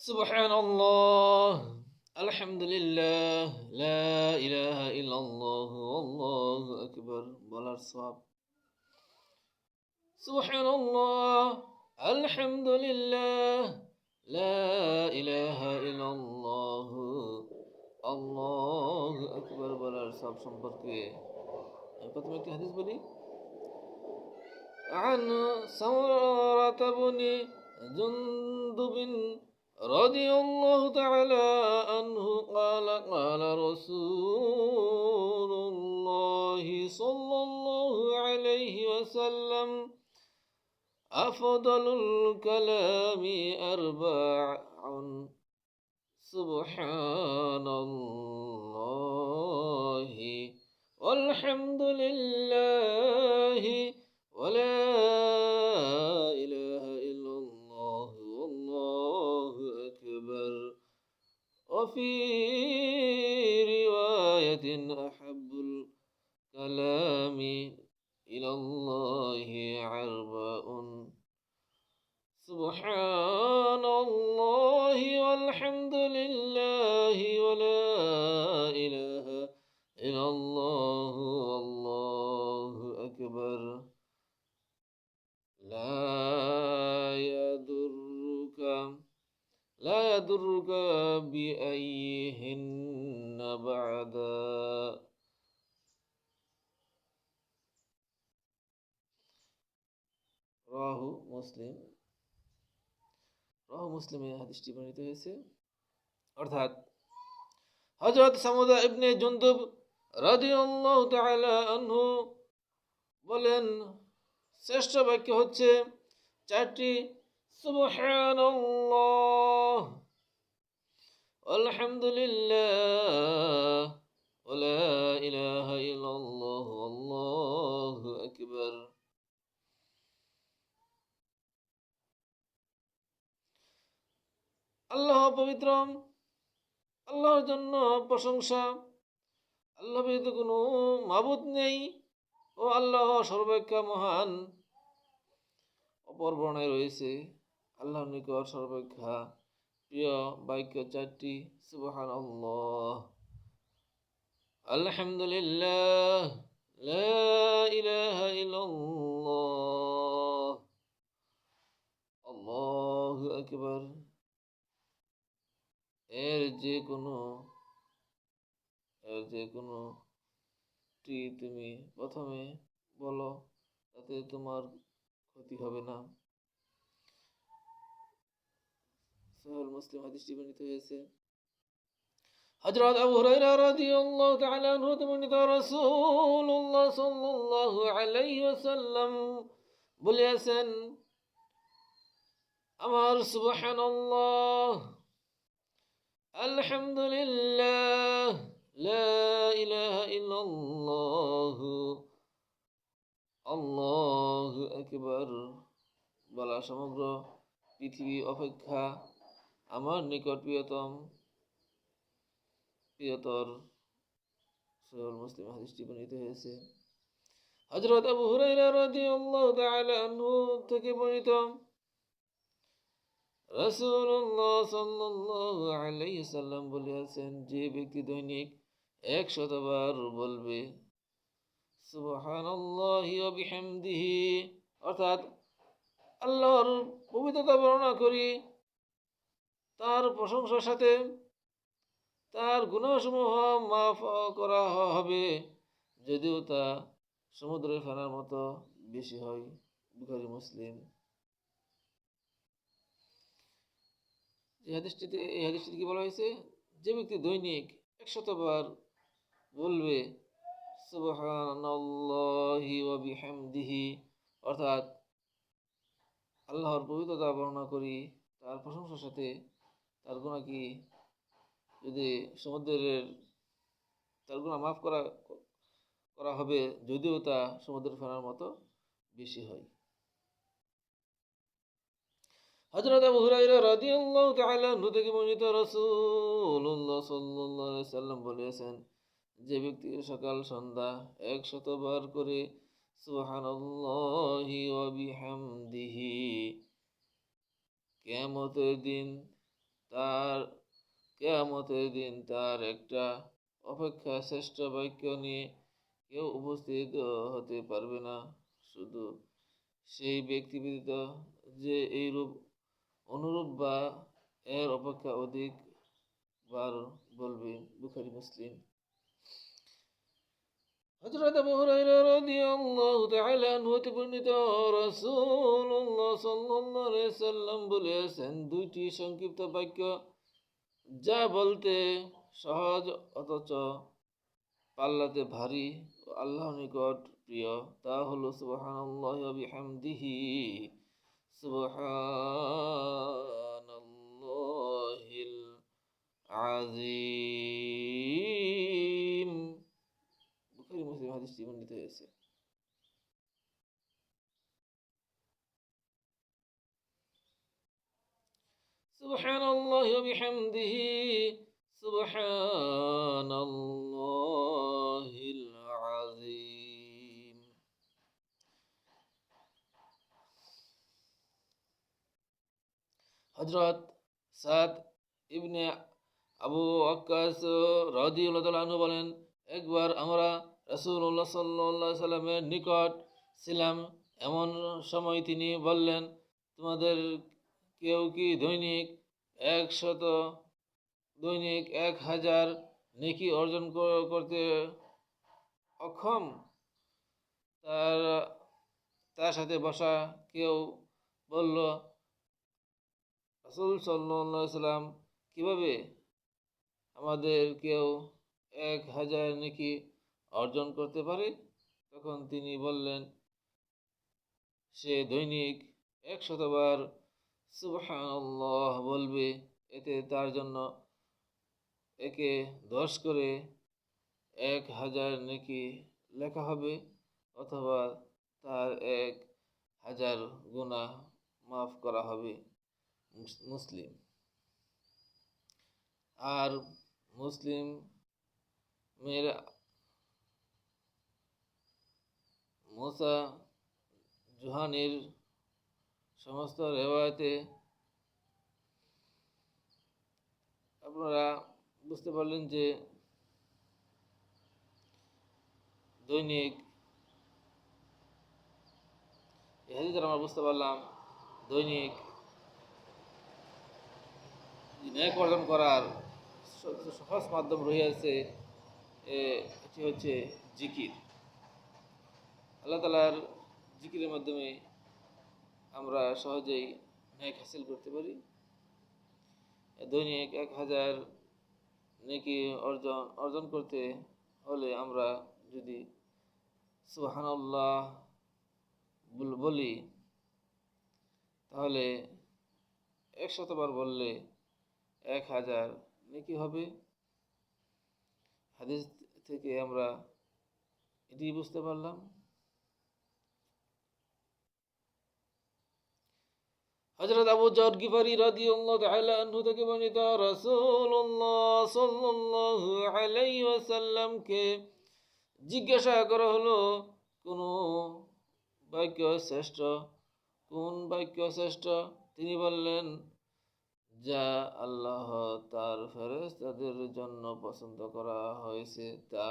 سبحان الله الحمد لله لا إله إلا الله والله أكبر বলার সব سبحان الله الحمد لله لا إله إلا الله الله أكبر বলার সব সম্পর্কে আমি প্রথমে একটি হাদিস বলি عن سمرة بن جندب رضي الله تعالى عنه قال قال رسول الله صلى الله عليه وسلم أفضل الكلام أربع. سبحان الله والحمد لله ولا الحمد لله ولا إله إلا الله والله أكبر. لا يضرك لا يضرك بأيهن بعد. راهو مسلم. রাহু মুসলিমে হাদিসটি বর্ণিত হয়েছে। অর্থাৎ হযরত সামুদা ইবনে জুনদুব তাআলা আনহু বলেন, শ্রেষ্ঠ বাক্য হচ্ছে চারটি সুবহানাল্লাহ, আলহামদুলিল্লাহ ওয়া ইলাহা ইল্লাল্লাহ আল্লাহু আকবার আল্লাহ পবিত্র। আল্লাহর জন্য প্রশংসা। আল্লাহ ব্যতীত কোনো মাবুদ নেই। ও আল্লাহ সর্বাপেক্ষা মহান। অপর রয়েছে, আল্লাহর নিকট সর্বাপেক্ষা প্রিয় বাক্য চারটি সুবহান আল্লাহ আলহামদুলিল্লাহ, লা ইলাহা ইল্লাল্লাহ। আল্লাহু আকবার। এর যে কোনো এর যে কোনো টি তুমি প্রথমে বলো, তাতে তোমার ক্ষতি হবে না। সহল মুসলিম হাদিসটি বর্ণিত হয়েছে। হযরত আবু হুরায়রা রাদিয়াল্লাহু তাআলা আনহু হতে বর্ণিত, রাসূলুল্লাহ সাল্লাল্লাহু আলাইহি ওয়াসাল্লাম বলেছেন আমার সুবহানাল্লাহ আলহামদুলিল্লাহ, লা ইলাহা ইল্লাল্লাহ, আল্লাহু আকবার। বলা সমগ্র পৃথিবী অপেক্ষা আমার নিকট প্রিয়তম, প্রিয়তর সহিহ মুসলিম হাদিসটি বর্ণিত হয়েছে। হযরত আবু হুরায়রা রাদিয়াল্লাহু তাআলা আনহু থেকে বর্ণিত রাসূলুল্লাহ সাল্লাল্লাহু আলাইহি সাল্লাম বলেছেন যে ব্যক্তি দৈনিক এক শতবার বলবে, সুবহানাল্লাহি ওয়া অর্থাৎ আল্লাহর পবিত্রতা বর্ণনা করি, তার প্রশংসার সাথে তার গুণসমূহ মাফ করা হবে, যদিও তা সমুদ্রের ফেনার মতো বেশি হয়, বুখারি, মুসলিম। এই হাদিসটিতে এই হাদিসটিতে কি বলা হয়েছে? যে ব্যক্তি দৈনিক একশতবার বলবে, সুবহানাল্লাহি অর্থাৎ আল্লাহর পবিত্রতা বর্ণনা করি, তার প্রশংসার সাথে তার গুণা কি? যদি সমুদ্রের, তার গুণা মাফ করা করা হবে, যদিও তা সমুদ্রের ফেরার মতো বেশি হয়। হযরত আবু হুরায়রা রাদিয়াল্লাহু তাআলা আনহু থেকে বর্ণিত রাসূলুল্লাহ সাল্লাল্লাহু আলাইহি সাল্লাম বলেছেন, যে ব্যক্তি সকাল সন্ধ্যা একশতবার করে সুবহানাল্লাহি ওয়া বিহামদিহি, কিয়ামতের দিন তার, কেয়ামতের দিন তার একটা অপেক্ষা শ্রেষ্ঠ বাক্য নিয়ে কেউ উপস্থিত হতে পারবে না। শুধু সেই ব্যক্তি ব্যতীত যে এই রূপ অনুরূপ বা এর অপেক্ষা অধিক বার বলবে বুখারি, মুসলিম। হযরত আবু হুরায়রা রাদিয়াল্লাহু তাআলা আনহু হতে বর্ণিত, রাসূলুল্লাহ সাল্লাল্লাহু আলাইহি সাল্লাম বলেছেন, দুইটি সংক্ষিপ্ত বাক্য, যা বলতে সহজ অথচ পাল্লাতে ভারী ও আল্লাহর নিকট প্রিয়, তা হলো সুবহানাল্লাহি ওয়া বিহামদিহি। সুবহানাল্লাহিল আযীম বুখারী মুসলিম হাদিসটি বর্ণিত হয়েছে سبحان الله وبحمده سبحان الله হজরত সাদ ইবনে আবু আক্কাস রাদিয়াল্লাহু আনহু বলেন, একবার আমরা রাসূলুল্লাহ সাল্লাল্লাহু আলাইহি সাল্লামের নিকট ছিলাম, এমন সময় তিনি বললেন, তোমাদের কেউ কি দৈনিক একশত, দৈনিক এক হাজার নেকি অর্জন করতে অক্ষম? তার তার সাথে বসা কেউ বলল রাসূল সাল্লাম কীভাবে আমাদের কেউ এক হাজার নেকি অর্জন করতে পারে? তখন তিনি বললেন, সে দৈনিক একশতবার সুবহানাল্লাহ বলবে, এতে তার জন্য একে দশ করে এক হাজার নেকি লেখা হবে, অথবা তার এক হাজার গুনাহ মাফ করা হবে। মুসলিম। আর মুসলিম মেয়েরা মুসা জুহানির সমস্ত রেওয়ায়তে আপনারা বুঝতে পারলেন যে দৈনিক হাদিস আমরা বুঝতে পারলাম দৈনিক ন্যায় অর্জন করার সহজ মাধ্যম রহিয়াছে এ, এটি হচ্ছে জিকির। আল্লাহ তালার জিকিরের মাধ্যমে আমরা সহজেই ন্যায় হাসিল করতে পারি। দৈনিক এক হাজার নেকি অর্জন অর্জন করতে হলে আমরা যদি সুবহানাল্লাহ বল- বলি তাহলে একশতবার বললে এক হাজার নেকি হবে? হাদিস থেকে আমরা এটি বুঝতে পারলাম। হযরত আবু জার গিফারি রাদিয়াল্লাহু তাআলা থেকে বর্ণিত রাসূলুল্লাহ সাল্লাল্লাহু আলাইহি ওয়াসাল্লামকে জিজ্ঞাসা করা হলো, কোন বাক্য শ্রেষ্ঠ কোন বাক্য শ্রেষ্ঠ তিনি বললেন যা আল্লাহ তার ফেরেশতাদের জন্য পছন্দ করা হয়েছে তা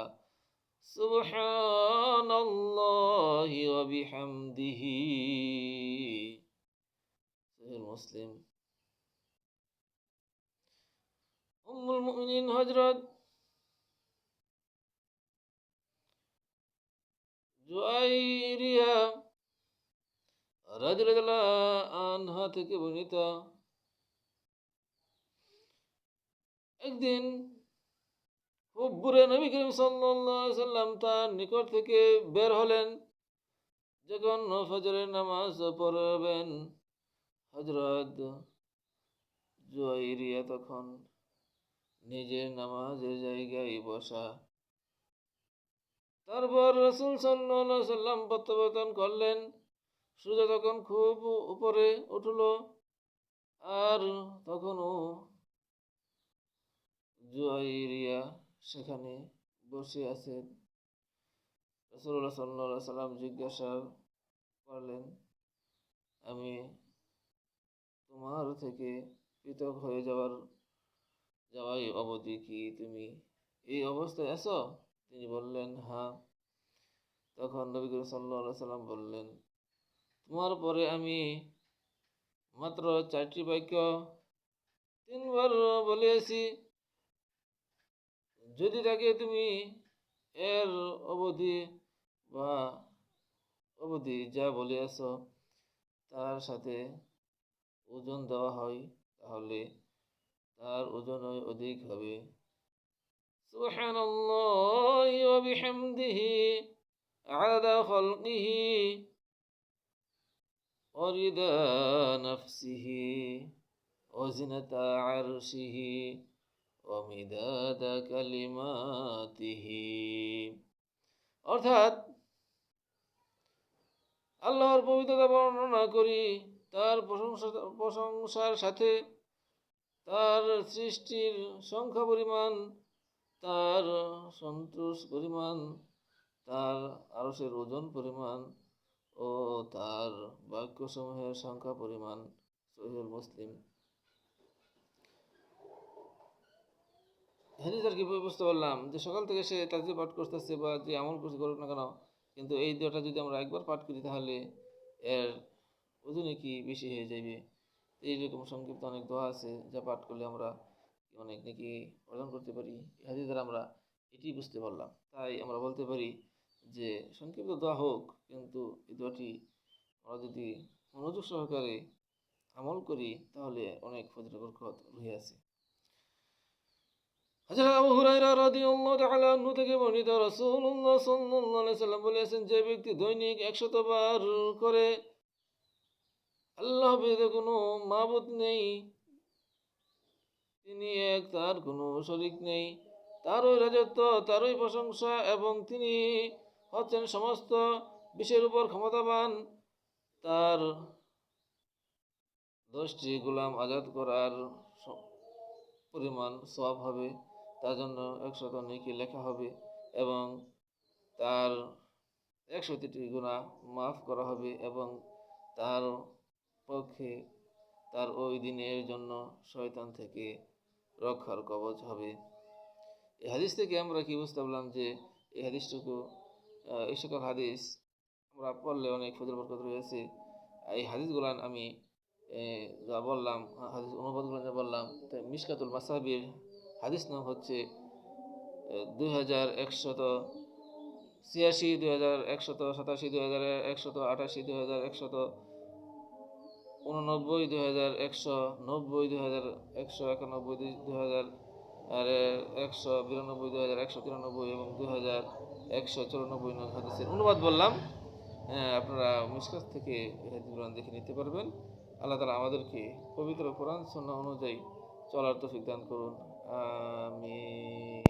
সুবহানাল্লাহি মুসলিম। মুমিনিন জুয়াইরিয়া আনহা থেকে বর্ণিত একদিন খুব বুড়ে নবী করিম সাল্লাম তার নিকট থেকে বের হলেন। যখন ফজরের নামাজ পড়বেন হজরত জুয়াইরিয়া তখন নিজের নামাজের জায়গায় বসা। তারপর রসুল সাল্লাহ সাল্লাম প্রত্যাবর্তন করলেন। সূর্য তখন খুব উপরে উঠল আর তখনও জুয়াইরিয়া সেখানে বসে আছেন। রসুল্লাহ সাল্লাহ সাল্লাম জিজ্ঞাসা করলেন, আমি তোমার থেকে পৃথক হয়ে যাওয়ার যাওয়াই অবধি কি তুমি এই অবস্থায় আছো? তিনি বললেন হ্যাঁ। তখন নবী করিম সাল্লাহ সাল্লাম বললেন, তোমার পরে আমি মাত্র চারটি বাক্য তিনবার বলিয়াছি যদি তাকে তুমি এর অবধি বা অবধি যা বলিয়াছ তার সাথে ওজন দেওয়া হয় তাহলে তার ওজন অধিক হবে سبحان الله وبحمده عدد خلقه ورضا نفسه وزنة عرشه অর্থাৎ আল্লাহর পবিত্রতা বর্ণনা করি, তার প্রশংসা, প্রশংসার সাথে তার সৃষ্টির সংখ্যা পরিমাণ, তার সন্তোষ পরিমাণ, তার আরসের ওজন পরিমাণ ও তার বাক্যসমূহের সংখ্যা পরিমাণ সহিউল মুসলিম। হাদিস আর কি বুঝতে পারলাম? যে সকাল থেকে সে তাজে পাঠ করতেছে বা যে আমল করছে করুক না কেন, কিন্তু এই দোয়াটা যদি আমরা একবার পাঠ করি তাহলে এর ওজনে কি বেশি হয়ে যাবে এইরকম সংক্ষিপ্ত অনেক দোয়া আছে যা পাঠ করলে আমরা অনেক নাকি অর্জন করতে পারি। এই দ্বারা আমরা এটি বুঝতে পারলাম। তাই আমরা বলতে পারি যে সংক্ষিপ্ত দোয়া হোক, কিন্তু এই দোয়াটি আমরা যদি মনোযোগ সহকারে আমল করি তাহলে অনেক ফজর বরকত রহিয়াছে হযরত আবু হুরায়রা রাদিয়াল্লাহু তাআলা আনহু থেকে বর্ণিত আলাইহি সাল্লাম বলেছেন, যে ব্যক্তি দৈনিক 100 বার করে আল্লাহ কোনো মাবুদ নেই, তিনি এক, তার কোনো শরিক নেই, তারই রাজত্ব, তারই প্রশংসা এবং তিনি হচ্ছেন সমস্ত বিশ্বের উপর ক্ষমতাবান, তার দশটি গোলাম আজাদ করার পরিমাণ সব হবে। তার জন্য একশত নেকি লেখা হবে এবং তার একশোটি গুণা মাফ করা হবে এবং তার পক্ষে তার ওই দিনের জন্য শয়তান থেকে রক্ষার কবচ হবে। এই হাদিস থেকে আমরা কি বুঝতে পারলাম যে এই হাদিসটুকু এই সকল হাদিস আমরা পড়লে অনেক ফজল বরকত রয়েছে। এই হাদিসগুলান আমি যা বললাম, হাদিস অনুবাদগুলো যা বললাম মিসকাতুল মাসাবির হাদিস নাম হচ্ছে দুই হাজার একশত ছিয়াশি দুই হাজার একশত সাতাশি দুই হাজার একশত আটাশি দুই হাজার একশত উননব্বই দুই হাজার একশো নব্বই দুই হাজার একশো একানব্বই দুই হাজার আর একশো বিরানব্বই দুই হাজার একশো তিরানব্বই এবং দুই হাজার একশো চুরানব্বই নং হাদিসের অনুবাদ বললাম। হ্যাঁ, আপনারা মিসকাস থেকে এই হাদিসগুলো দেখে নিতে পারবেন। আল্লাহ তালা আমাদেরকে পবিত্র কোরআন সন্না অনুযায়ী চলার তৌফিক দান করুন। Amém.